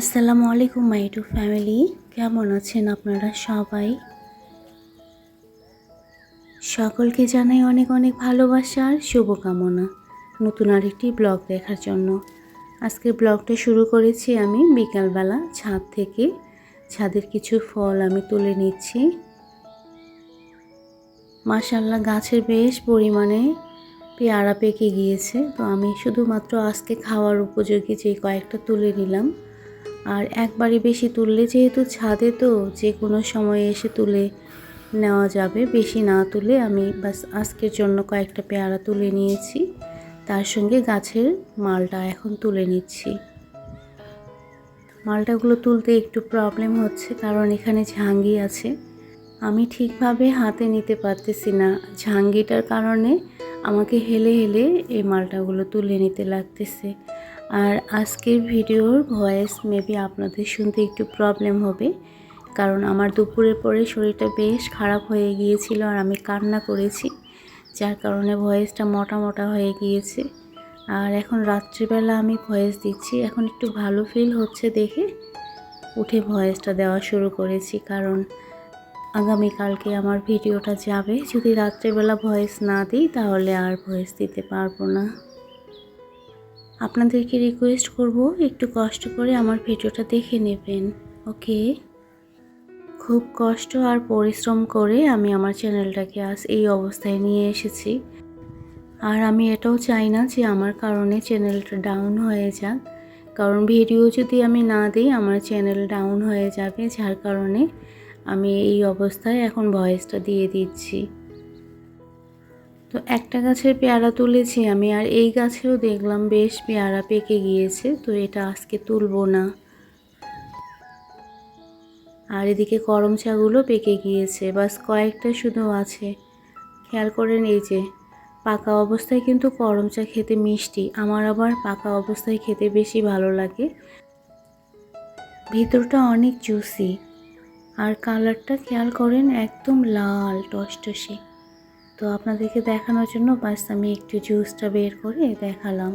আসসালামু আলাইকুম, মাই to family. কেমন আছেন আপনারা সবাই? সকলকে জানাই অনেক অনেক ভালোবাসা আর শুভকামনা নতুন আরেকটি ব্লগ দেখার জন্য। আজকের ব্লগটা শুরু করেছি আমি বিকালবেলা ছাদ থেকে। ছাদের কিছু ফল আমি তুলে নিচ্ছি। মাশাল্লাহ গাছের বেশ পরিমাণে পেয়ারা পেকে গিয়েছে। তো আমি শুধুমাত্র আজকে খাওয়ার উপযোগী যে কয়েকটা তুলে নিলাম। আর একবারই বেশি তুললে যেহেতু ছাদে তো যে কোনো সময়ে এসে তুলে নেওয়া যাবে। বেশি না তুলে আমি বাস আজকের জন্য কয়েকটা পেয়ারা তুলে নিয়েছি। তার সঙ্গে গাছের মালটা এখন তুলে নিচ্ছি। মালটাগুলো তুলতে একটু প্রবলেম হচ্ছে কারণ এখানে ঝাঙ্গি আছে। আমি ঠিকভাবে হাতে নিতে পারতেছি না। ঝাঙ্গিটার কারণে আমাকে হেলে হেলে এই মালটাগুলো তুলে নিতে লাগতেছে। আর আজকের ভিডিওর ভয়েস মেবি আপনাদের শুনতে একটু প্রবলেম হবে, কারণ আমার দুপুরের পরে শরীরটা বেশ খারাপ হয়ে গিয়েছিল আর আমি কান্না করেছি, যার কারণে ভয়েসটা মোটা মোটা হয়ে গিয়েছে। আর এখন রাত্রিবেলা আমি ভয়েস দিচ্ছি, এখন একটু ভালো ফিল হচ্ছে দেখে উঠে ভয়েসটা দেওয়া শুরু করেছি, কারণ আগামীকালকে আমার ভিডিওটা যাবে। যদি রাত্রেবেলা ভয়েস না দিই, তাহলে আর ভয়েস দিতে পারব না। আপনাদেরকে রিকোয়েস্ট করব একটু কষ্ট করে আমার ভিডিওটা দেখে নেবেন, ওকে? খুব কষ্ট আর পরিশ্রম করে আমি আমার চ্যানেলটাকে আজ এই অবস্থায় নিয়ে এসেছি। আর আমি এটাও চাই না যে আমার কারণে চ্যানেলটা ডাউন হয়ে যাক। কারণ ভিডিও যদি আমি না দিই, আমার চ্যানেল ডাউন হয়ে যাবে, যার কারণে আমি এই অবস্থায় এখন ভয়েসটা দিয়ে দিচ্ছি। তো একটা গাছের পেয়ারা তুলেছি আমি, আর এই গাছেও দেখলাম বেশ পেয়ারা পেকে গিয়েছে, তো এটা আজকে তুলবো না। আর এদিকে করম চাগুলো পেকে গিয়েছে, বাস কয়েকটা শুধু আছে। খেয়াল করেন এই যে, পাকা অবস্থায় কিন্তু করম চা খেতে মিষ্টি, আমার আবার পাকা অবস্থায় খেতে বেশি ভালো লাগে। ভিতরটা অনেক জুসি, আর কালারটা খেয়াল করেন একদম লাল, টসটসে। তো আপনাদেরকে দেখানোর জন্য বাস আমি একটু জুসটা বের করে দেখালাম।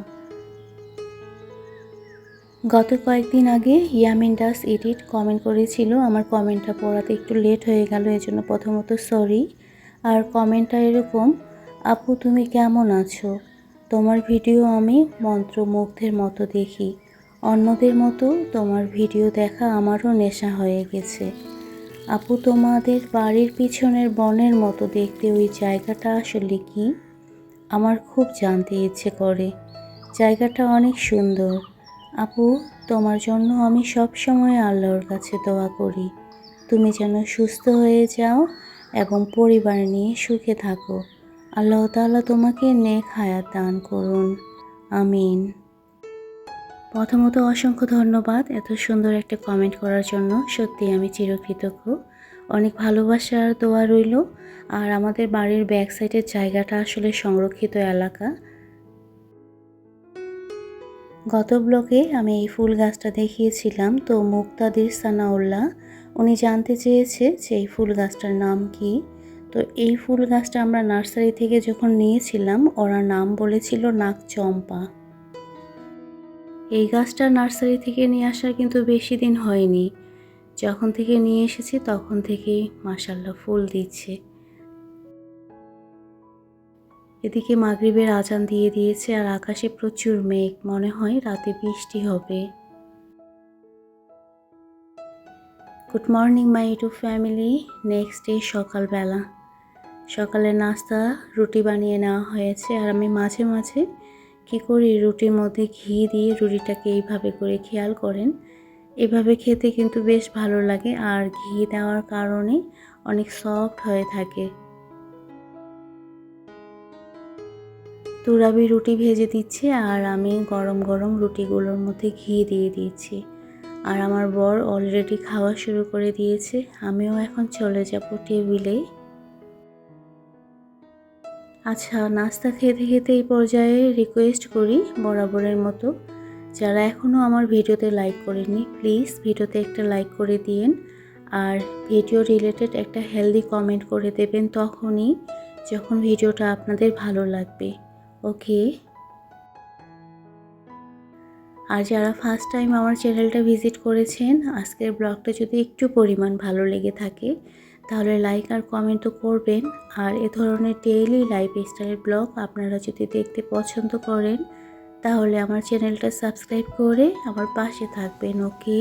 গত কয়েকদিন আগে ইয়ামিন ডাস এডিট কমেন্ট করেছিল। আমার কমেন্টটা পড়াতে একটু লেট হয়ে গেল, এজন্য প্রথমত সরি আর কমেন্টটা এরকম, আপু, তুমি কেমন আছো? তোমার ভিডিও আমি মন্ত্রমুগ্ধের মতো দেখি। অন্যদের মতো তোমার ভিডিও দেখা আমারও নেশা হয়ে গেছে। আপু তোমাদের বাড়ির পিছনের বনের মতো দেখতে ওই জায়গাটা আসলে কি? আমার খুব জানতে ইচ্ছে করে। জায়গাটা অনেক সুন্দর। আপু, তোমার জন্য আমি সব সময় আল্লাহর কাছে দোয়া করি। তুমি যেন সুস্থ হয়ে যাও এবং পরিবার নিয়ে সুখে থাকো। আল্লাহ তাআলা তোমাকে নেক হায়াত দান করুন। আমিন। প্রথমত অসংখ্য ধন্যবাদ এত সুন্দর একটা কমেন্ট করার জন্য। সত্যি আমি চিরকৃতজ্ঞ। অনেক ভালোবাসার দোয়া রইল। আর আমাদের বাড়ির ব্যাক সাইডের জায়গাটা আসলে সংরক্ষিত এলাকা। গত ব্লকে আমি এই ফুল গাছটা দেখিয়েছিলাম। তো মুক্তাদির সানাউল্লাহ, উনি জানতে চেয়েছে যে এই ফুল গাছটার নাম কি। তো এই ফুল গাছটা আমরা নার্সারি থেকে যখন নিয়েছিলাম, ওরা নাম বলেছিল নাক চম্পা এই গাছটা নার্সারি থেকে নিয়ে আসার কিন্তু বেশি দিন হয়নি। যখন থেকে নিয়ে এসেছি, তখন থেকেই মাসাল্লাহ ফুল দিচ্ছে। এদিকে মাগরিবের আজান দিয়ে দিয়েছে আর আকাশে প্রচুর মেঘ। মনে হয় রাতে বৃষ্টি হবে। Good morning my to family next day সকালবেলা। সকালে নাস্তা, রুটি বানিয়ে নেওয়া হয়েছে আর আমি মাঝে মাঝে কী করি? রুটির মধ্যে ঘি দিয়ে রুটিটাকে এইভাবে করে খেয়াল করেন। এভাবে খেতে কিন্তু বেশ ভালো লাগে আর ঘি দেওয়ার কারণে অনেক সফট হয়ে থাকে। তুরাবি রুটি ভেজে দিচ্ছে আর আমি গরম গরম রুটিগুলোর মধ্যে ঘি দিয়ে দিয়েছি। আর আমার বর অলরেডি খাওয়া শুরু করে দিয়েছে। আমিও এখন চলে যাব টেবিলে আচ্ছা নাস্তা খেতে খেতে এই পর্যায়ে রিকোয়েস্ট করি বরাবরের মতো। যারা এখনও আমার ভিডিওতে লাইক করেননি প্লিজ ভিডিওতে একটা লাইক করে দিন আর ভিডিও রিলেটেড একটা হেলদি কমেন্ট করে দেবেন তখনই যখন ভিডিওটা আপনাদের ভালো লাগবে। ওকে আর যারা ফার্স্ট টাইম আমার চ্যানেলটা ভিজিট করেছেন, আজকের ব্লগটা যদি একটু পরিমাণ ভালো লেগে থাকে তাহলে লাইক আর কমেন্টও করবেন। আর এ ধরনের ডেইলি লাইফ স্টাইল ব্লগ আপনারা যদি দেখতে পছন্দ করেন, তাহলে আমার চ্যানেলটা সাবস্ক্রাইব করে আমার পাশে থাকবেন ওকে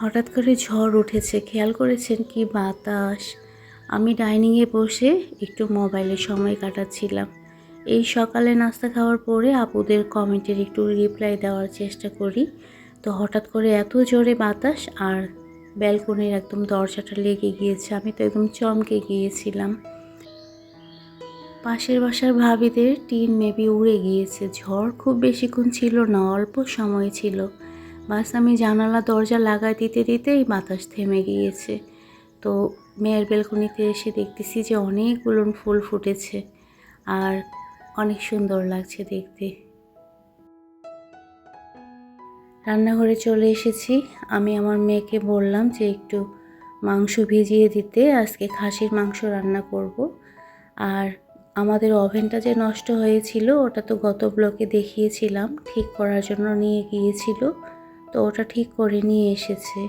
হঠাৎ করে ঝড় উঠেছে, খেয়াল করেছেন কি বাতাস? আমি ডাইনিংয়ে বসে একটু মোবাইলে সময় কাটাচ্ছিলাম। এই সকালে নাস্তা খাওয়ার পরে আপুদের কমেন্টের একটু রিপ্লাই দেওয়ার চেষ্টা করি। তো হঠাৎ করে এত জোরে বাতাস আর ব্যালকনির একদম দরজাটা লেগে গিয়েছে। আমি তো একদম চমকে গিয়েছিলাম। পাশের বাসার ভাবিদের টিন মেবি উড়ে গিয়েছে। ঝড় খুব বেশিক্ষণ ছিল না, অল্প সময় ছিল। বাস আমি জানালা দরজা লাগাই দিতে দিতেই বাতাস থেমে গিয়েছে। তো মেয়ের বেলকনিতে এসে দেখতেছি যে অনেকগুলো ফুল ফুটেছে। আর অনেক সুন্দর লাগছে দেখতে। রান্নাঘরে চলে এসেছি। আমি আমার মেয়েকে বললাম যে একটু মাংস ভিজিয়ে দিতে, আজকে খাসির মাংস রান্না করব। আর আমাদের ওভেনটা যে নষ্ট হয়েছিল, ওটা তো গত ব্লকে দেখিয়েছিলাম, ঠিক করার জন্য নিয়ে গিয়েছিল, তো ওটা ঠিক করে নিয়ে এসেছে।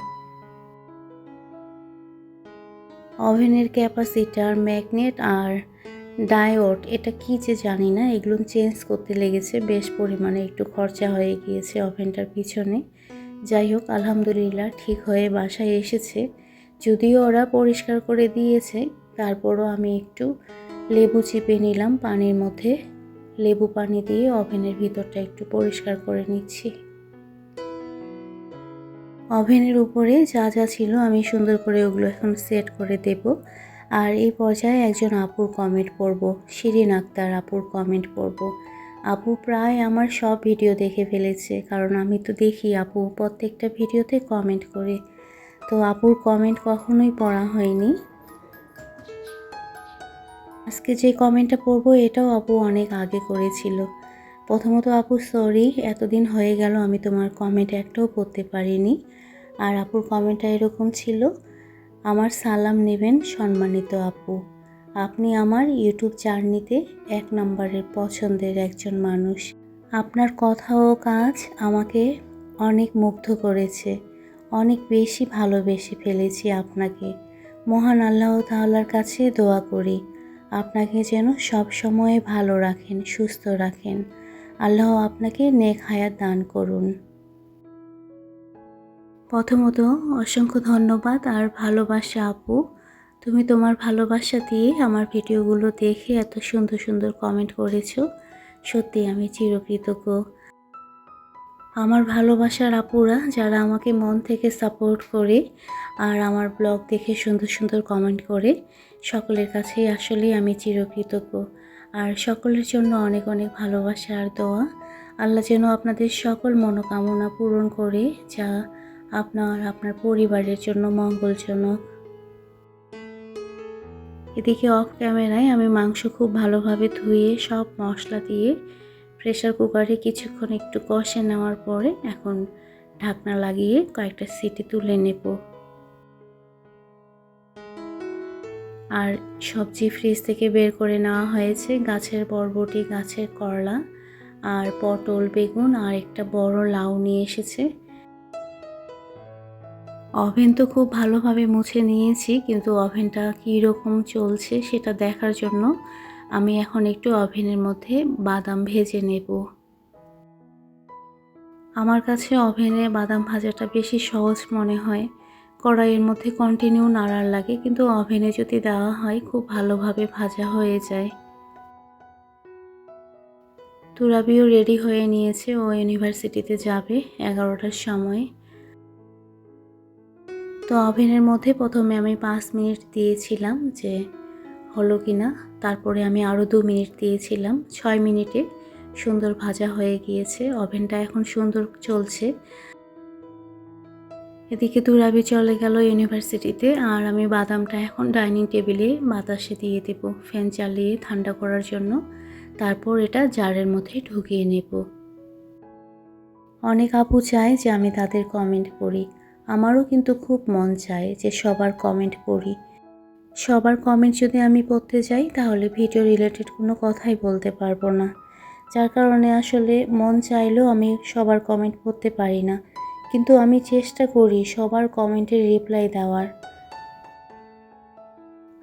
ওভেনের ক্যাপাসিটার ম্যাগনেট আর ডায়োড, এটা কি যে জানি না, এগুলো চেঞ্জ করতে লেগেছে, বেশ পরিমাণে একটু খরচা হয়ে গিয়েছে ওভেনটার পিছনে। যাই হোক, আলহামদুলিল্লাহ ঠিক হয়ে বাসায় এসেছে। যদিও ওরা পরিষ্কার করে দিয়েছে, তারপরও আমি একটু লেবু চিপে নিলাম, পানির মধ্যে লেবু পানি দিয়ে ওভেনের ভিতরটা একটু পরিষ্কার করে নিচ্ছি। ওভেনের উপরে যা যা ছিল আমি সুন্দর করে ওগুলো এখন সেট করে দেব। আর এই পর্যায়ে একজন আপুর কমেন্ট পড়ব, শিরিন আক্তার আপুর কমেন্ট পড়ব। আপু প্রায় আমার সব ভিডিও দেখে ফেলেছে, কারণ আমি তো দেখি আপু প্রত্যেকটা ভিডিওতে কমেন্ট করে। তো আপুর কমেন্ট কখনোই পড়া হয়নি। আজকে যে কমেন্টটা পড়ব, এটাও আপু অনেক আগে করেছিল। প্রথমত আপু সরি এতদিন হয়ে গেল, আমি তোমার কমেন্ট একটাও পড়তে পারিনি। আর আপুর কমেন্টটা এরকম ছিল আমার সালাম নেবেন সম্মানিত আপু। আপনি আমার ইউটিউব জার্নিতে এক নম্বরের পছন্দের একজন মানুষ। আপনার কথা ও কাজ আমাকে অনেক মুগ্ধ করেছে। অনেক বেশি ভালোবেসে ফেলেছি আপনাকে। মহান আল্লাহ তাআলার কাছে দোয়া করি। আপনাকে যেন সব সময় ভালো রাখেন, সুস্থ রাখেন। আল্লাহ আপনাকে নেক হায়াত দান করুন। প্রথমত অসংখ্য ধন্যবাদ আর ভালোবাসা, আপু। তুমি তোমার ভালোবাসা দিয়ে আমার ভিডিওগুলো দেখে এত সুন্দর সুন্দর কমেন্ট করেছ। সত্যি আমি চিরকৃতজ্ঞ। আমার ভালোবাসার আপুরা যারা আমাকে মন থেকে সাপোর্ট করে আর আমার ব্লগ দেখে সুন্দর সুন্দর কমেন্ট করে, সকলের কাছেই আসলেই আমি চিরকৃতজ্ঞ। আর সকলের জন্য অনেক অনেক ভালোবাসা আর দোয়া। আল্লাহ যেন আপনাদের সকল মনোকামনা পূরণ করে, যা আপনার আপনার পরিবারের জন্য মঙ্গলজনক এদিকে অফ ক্যামেরায় আমি মাংস খুব ভালোভাবে ধুয়ে, সব মশলা দিয়ে প্রেশার কুকারে কিছুক্ষণ একটু কষে নেওয়ার পরে এখন ঢাকনা লাগিয়ে কয়েকটা সিটি তুলে নেব। আর সবজি ফ্রিজ থেকে বের করে নেওয়া হয়েছে গাছের বরবটি, গাছের করলা, আর পটল, বেগুন, আর একটা বড় লাউ নিয়ে এসেছে। ওভেন তো খুব ভালোভাবে মুছে নিয়েছি, কিন্তু ওভেনটা কী রকম চলছে সেটা দেখার জন্য আমি এখন একটু ওভেনের মধ্যে বাদাম ভেজে নেব। আমার কাছে ওভেনে বাদাম ভাজাটা বেশি সহজ মনে হয়। কড়াইয়ের মধ্যে কন্টিনিউ নাড়ার লাগে, কিন্তু ওভেনে যদি দেওয়া হয়, খুব ভালোভাবে ভাজা হয়ে যায়। তুরাবিও রেডি হয়ে নিয়েছে, ও ইউনিভার্সিটিতে যাবে এগারোটার সময়। তো ওভেনের মধ্যে প্রথমে আমি পাঁচ মিনিট দিয়েছিলাম যে হলো কি না তারপরে আমি আরও দু মিনিট দিয়েছিলাম। ছয় মিনিটে সুন্দর ভাজা হয়ে গিয়েছে। ওভেনটা এখন সুন্দর চলছে। এদিকে দুরাবি চলে গেল ইউনিভার্সিটিতে আর আমি বাদামটা এখন ডাইনিং টেবিলে বাতাসে দিয়ে দেব, ফ্যান চালিয়ে ঠান্ডা করার জন্য। তারপর এটা জারের মধ্যে ঢুকিয়ে নেব। অনেক আপু চায় যে আমি তাদের কমেন্ট পড়ি আমারও কিন্তু খুব মন চায় যে সবার কমেন্ট পড়ি। সবার কমেন্ট যদি আমি পড়তে যাই, তাহলে ভিডিও রিলেটেড কোনো কথাই বলতে পারব না। যার কারণে আসলে মন চাইলেও আমি সবার কমেন্ট পড়তে পারি না। কিন্তু আমি চেষ্টা করি সবার কমেন্টের রিপ্লাই দেওয়ার।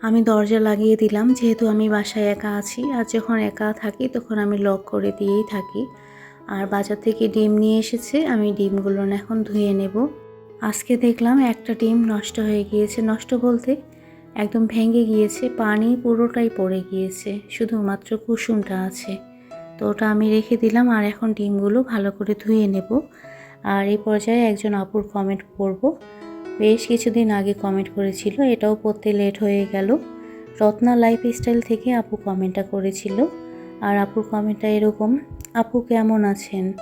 আমি দরজা লাগিয়ে দিলাম, যেহেতু আমি বাসায় একা আছি। আর যখন একা থাকি, তখন আমি লক করে দিয়েই থাকি। আর বাজার থেকে ডিম নিয়ে এসেছে, আমি ডিমগুলো এখন ধুয়ে নেব। আজকে দেখলাম একটা ডিম নষ্ট হয়ে গিয়েছে। নষ্ট বলতে একদম ভেঙে গিয়েছে, পানি পুরোটাই পড়ে গিয়েছে, শুধুমাত্র কুসুমটা আছে। তো ওটা আমি রেখে দিলাম আর এখন ডিমগুলো ভালো করে ধুয়ে নেব। আর এই পর্যায়ে একজন আপুর কমেন্ট পড়ব। বেশ কিছুদিন আগে কমেন্ট করেছিল, এটাও পড়তে লেট হয়ে গেল। রত্না লাইফ স্টাইল থেকে আপু কমেন্টটা করেছিল। আর আপুর কমেন্টটা এরকম, আপু কেমন আছেন?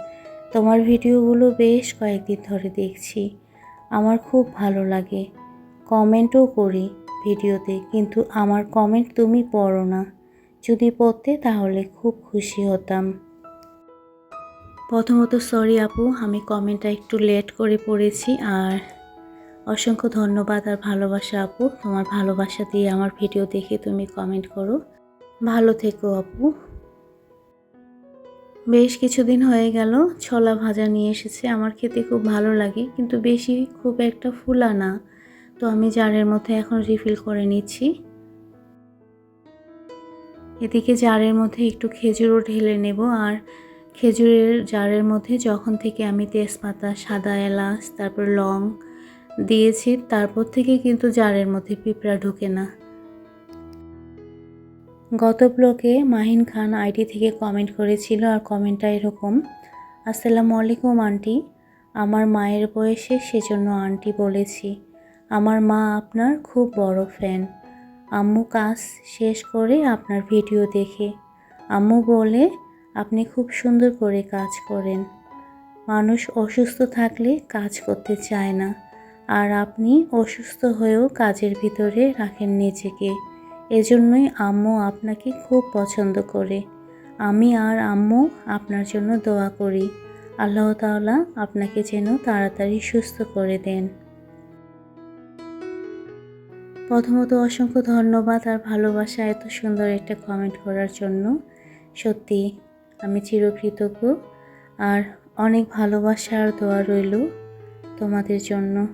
তোমার ভিডিওগুলো বেশ কয়েকদিন ধরে দেখছি। আমার খুব ভালো লাগে। কমেন্টও করি ভিডিওতে, কিন্তু আমার কমেন্ট তুমি পড়ো না। যদি পড়তে তাহলে খুব খুশি হতাম। প্রথমত সরি আপু, আমি কমেন্টটা একটু লেট করে পড়েছি আর অসংখ্য ধন্যবাদ আর ভালোবাসা আপু। তোমার ভালোবাসা দিয়ে আমার ভিডিও দেখে তুমি কমেন্ট করো। ভালো থেকো আপু। বেশ কিছুদিন হয়ে গেল, ছোলা ভাজা নিয়ে এসেছে। আমার খেতে খুব ভালো লাগে, কিন্তু বেশি খুব একটা ফুলা না। তো আমি জারের মধ্যে এখন রিফিল করে নিচ্ছি। এদিকে জারের মধ্যে একটু খেজুরও ঢেলে নেব আর খেজুরের জারের মধ্যে যখন থেকে আমি তেজপাতা, সাদা এলাচ, তারপর লং দিয়েছি, তারপর থেকে কিন্তু জারের মধ্যে পিঁপড়া ঢুকে না। গত ব্লকে মাহিন খান আইডি থেকে কমেন্ট করেছিল আর কমেন্টটা এরকম, আসসালামু আলাইকুম, আন্টি। আমার মায়ের বয়সে সেজন্য আন্টি বলেছি। আমার মা আপনার খুব বড় ফ্যান। আম্মু কাজ শেষ করে আপনার ভিডিও দেখে। আম্মু বলে, আপনি খুব সুন্দর করে কাজ করেন। মানুষ অসুস্থ থাকলে কাজ করতে চায় না। আর আপনি অসুস্থ হয়েও কাজের ভিতরে রাখেন নিজেকে। এজন্যই আম্মু আপনাকে খুব পছন্দ করে। আমি আর আম্মু আপনার জন্য দোয়া করি। আল্লাহ তাআলা আপনাকে যেন তাড়াতাড়ি সুস্থ করে দেন। প্রথমত অসংখ্য ধন্যবাদ আর ভালোবাসা এত সুন্দর একটা কমেন্ট করার জন্য। সত্যি, আমি চিরকৃতজ্ঞ আর অনেক ভালোবাসা আর দোয়া রইল তোমাদের জন্য।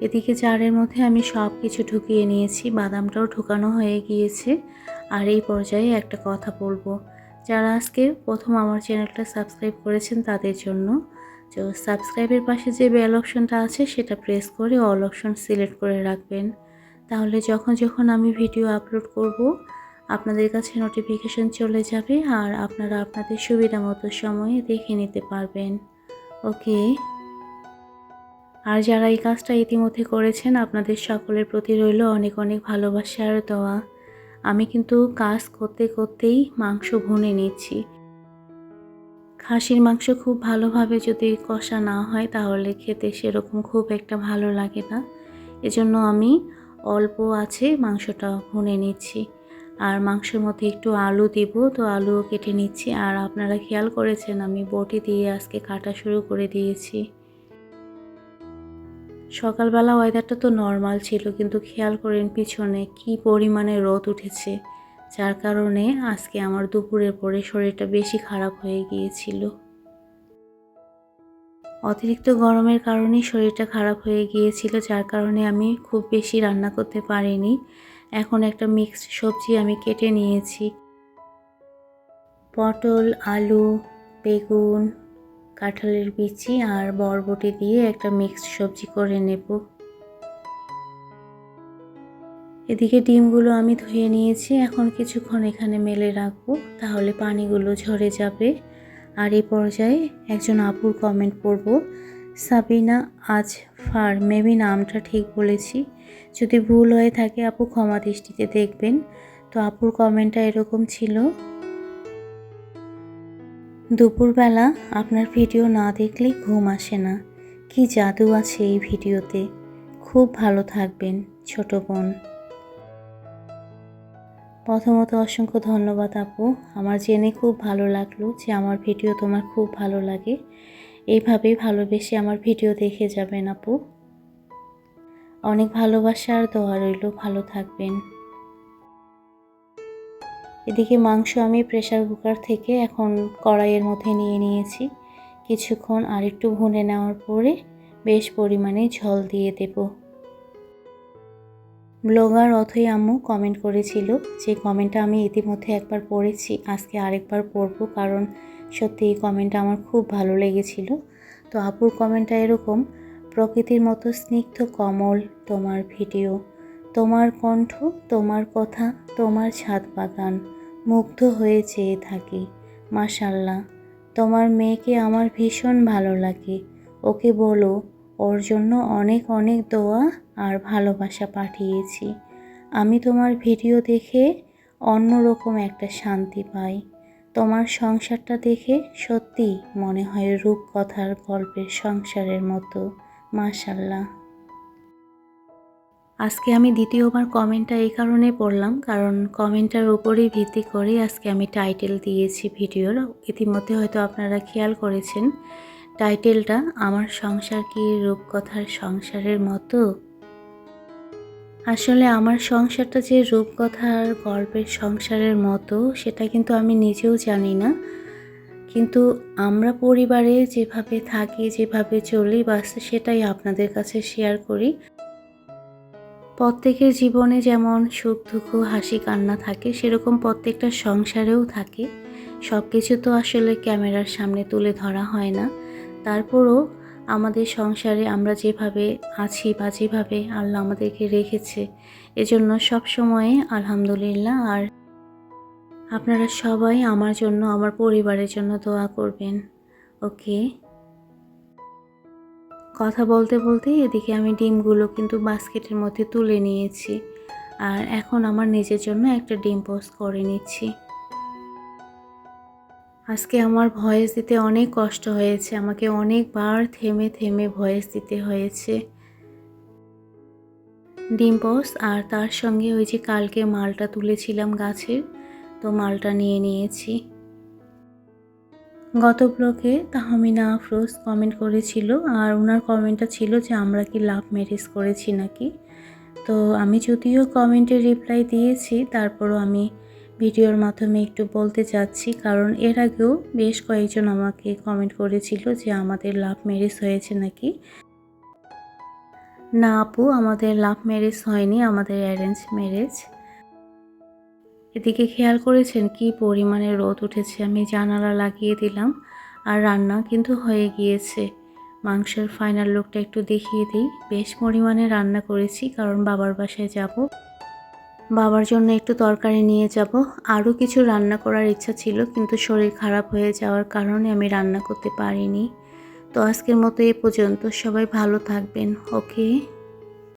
এদিকে জারের মধ্যে আমি সব কিছু ঢুকিয়ে নিয়েছি, বাদামটাও ঢুকানো হয়ে গিয়েছে। আর এই পর্যায়ে একটা কথা বলব, যারা আজকে প্রথম আমার চ্যানেলটা সাবস্ক্রাইব করেছেন তাদের জন্য। তো সাবস্ক্রাইবের পাশে যে বেল অপশনটা আছে, সেটা প্রেস করে অল অপশন সিলেক্ট করে রাখবেন। তাহলে যখন যখন আমি ভিডিও আপলোড করব, আপনাদের কাছে নোটিফিকেশন চলে যাবে আর আপনারা আপনাদের সুবিধা মতো সময়ে দেখে নিতে পারবেন। ওকে? আর যারা এই কাজটা ইতিমধ্যে করেছেন, আপনাদের সকলের প্রতি রইল অনেক অনেক ভালোবাসা আর দেওয়া আমি কিন্তু কাজ করতে করতেই মাংস ভুনে নিচ্ছি। খাসির মাংস খুব ভালোভাবে যদি কষা না হয়, তাহলে খেতে সেরকম খুব একটা ভালো লাগে না। এজন্য আমি অল্প আছে মাংসটা ভুনে নিচ্ছি। আর মাংসের মধ্যে একটু আলু দিব, তো আলুও কেটে নিচ্ছি। আর আপনারা খেয়াল করেছেন, আমি বটি দিয়ে আজকে কাটা শুরু করে দিয়েছি। সকালবেলা ওয়েদারটা তো নর্মাল ছিল, কিন্তু খেয়াল করেন পিছনে কি পরিমাণে রোদ উঠেছে। যার কারণে আজকে আমার দুপুরের পরে শরীরটা বেশি খারাপ হয়ে গিয়েছিল। অতিরিক্ত গরমের কারণেই শরীরটা খারাপ হয়ে গিয়েছিল, যার কারণে আমি খুব বেশি রান্না করতে পারিনি। এখন একটা মিক্সড সবজি আমি কেটে নিয়েছি। পটল, আলু, বেগুন কাঁঠালের বিচি আর বরবটি দিয়ে একটা মিক্সড সবজি করে নেব। এদিকে ডিমগুলো আমি ধুয়ে নিয়েছি। এখন কিছুক্ষণ এখানে মেলে রাখব, তাহলে পানিগুলো ঝরে যাবে। আর এই পর্যায়ে একজন আপুর কমেন্ট পড়ব, সাবিনা, আজ ফার, মেবি নামটা ঠিক বলেছি। যদি ভুল হয়ে থাকে, আপু ক্ষমা দৃষ্টিতে দেখবেন। তো আপুর কমেন্টটা এরকম ছিল। দুপুরবেলা আপনার ভিডিও না দেখলে ঘুম আসে না। কি জাদু আছে এই ভিডিওতে। খুব ভালো থাকবেন, ছোট বোন। প্রথমত অসংখ্য ধন্যবাদ আপু। আমার জেনে খুব ভালো লাগল যে আমার ভিডিও তোমার খুব ভালো লাগে। এইভাবেই ভালোবেসে আমার ভিডিও দেখে যাবেন আপু। অনেক ভালোবাসা আর দোয়া রইল, ভালো থাকবেন। এদিকে মাংস আমি প্রেসার কুকার থেকে এখন কড়াইয়ের মধ্যে নিয়ে নিয়েছি। কিছুক্ষণ আরেকটু ভুনে নেওয়ার পরে বেশ পরিমাণে ঝল দিয়ে দেব। ব্লগার অথই আম্মু কমেন্ট করেছিল যে কমেন্টটা আমি ইতিমধ্যে একবার পড়েছি, আজকে আরেকবার পড়ব কারণ সত্যি এই কমেন্টটা আমার খুব ভালো লেগেছিল। তো আপুর কমেন্টটা এরকম, প্রকৃতির মতো স্নিগ্ধ কমল তোমার ভিডিও, তোমার কণ্ঠ, তোমার কথা, তোমার ছাদ বাগান মুগ্ধ হয়ে চেয়ে থাকি, মাশাল্লাহ। তোমার মেয়েকে আমার ভীষণ ভালো লাগে। ওকে বলো, ওর জন্য অনেক অনেক দোয়া আর ভালোবাসা পাঠিয়েছি। আমি তোমার ভিডিও দেখে অন্যরকম একটা শান্তি পাই। তোমার সংসারটা দেখে সত্যি মনে হয় রূপকথার গল্পের সংসারের মতো, মাশাল্লাহ। আজকে আমি দ্বিতীয়বার কমেন্টটা এই কারণে পড়লাম, কারণ কমেন্টটার উপরেই ভিত্তি করে আজকে আমি টাইটেল দিয়েছি ভিডিওর। ইতিমধ্যে হয়তো আপনারা খেয়াল করেছেন, টাইটেলটা আমার সংসার কি রূপকথার সংসারের মতো? আসলে আমার সংসারটা যে রূপকথার গল্পের সংসারের মতো, সেটা কিন্তু আমি নিজেও জানি না। কিন্তু আমরা পরিবারে যেভাবে থাকি, যেভাবে চলি, বাস সেটাই আপনাদের কাছে শেয়ার করি। প্রত্যেকের জীবনে যেমন সুখ, দুঃখ, হাসি, কান্না থাকে, সেরকম প্রত্যেকটা সংসারেও থাকে। সব কিছু তো আসলে ক্যামেরার সামনে তুলে ধরা হয় না। তারপরও আমাদের সংসারে আমরা যেভাবে আছি বা যেভাবে আল্লাহ আমাদেরকে রেখেছে, এজন্য সব সময়ে আলহামদুলিল্লাহ। আর আপনারা সবাই আমার জন্য, আমার পরিবারের জন্য দোয়া করবেন। ওকে? কথা বলতে বলতে এদিকে আমি ডিমগুলো কিন্তু বাস্কেটের মধ্যে তুলে নিয়েছি। আর এখন আমার নিজের জন্য একটা ডিম পোস্ট করে নিচ্ছি। আজকে আমার ভয়েস দিতে অনেক কষ্ট হয়েছে, আমাকে অনেকবার থেমে থেমে ভয়েস দিতে হয়েছে। ডিম পোস্ট আর তার সঙ্গে ওই যে কালকে মালটা তুলেছিলাম গাছের, তো মালটা নিয়ে নিয়েছি। গত ব্লগে তাহমিনা আফরোজ কমেন্ট করেছিল আর ওনার কমেন্টটা ছিল যে, আমরা কি লাভ ম্যারেজ করেছি নাকি? তো আমি যদিও কমেন্টে রিপ্লাই দিয়েছি, তারপরও আমি ভিডিওর মাধ্যমে একটু বলতে চাচ্ছি। কারণ এর আগেও বেশ কয়েকজন আমাকে কমেন্ট করেছিল যে, আমাদের লাভ ম্যারেজ হয়েছে নাকি? না আপু, আমাদের লাভ ম্যারেজ হয়নি, আমাদের অ্যারেঞ্জ ম্যারেজ এদিকে খেয়াল করেছেন কি পরিমাণে রোদ উঠেছে আমি জানালা লাগিয়ে দিলাম আর রান্না কিন্তু হয়ে গিয়েছে। মাংসের ফাইনাল লুকটা একটু দেখিয়ে দিই। বেশ পরিমাণে রান্না করেছি কারণ বাবার বাসায় যাব। বাবার জন্য একটু তরকারি নিয়ে যাব। আরও কিছু রান্না করার ইচ্ছা ছিল কিন্তু শরীর খারাপ হয়ে যাওয়ার কারণে আমি রান্না করতে পারিনি। তো আজকের মতো এ পর্যন্ত। সবাই ভালো থাকবেন, ওকে?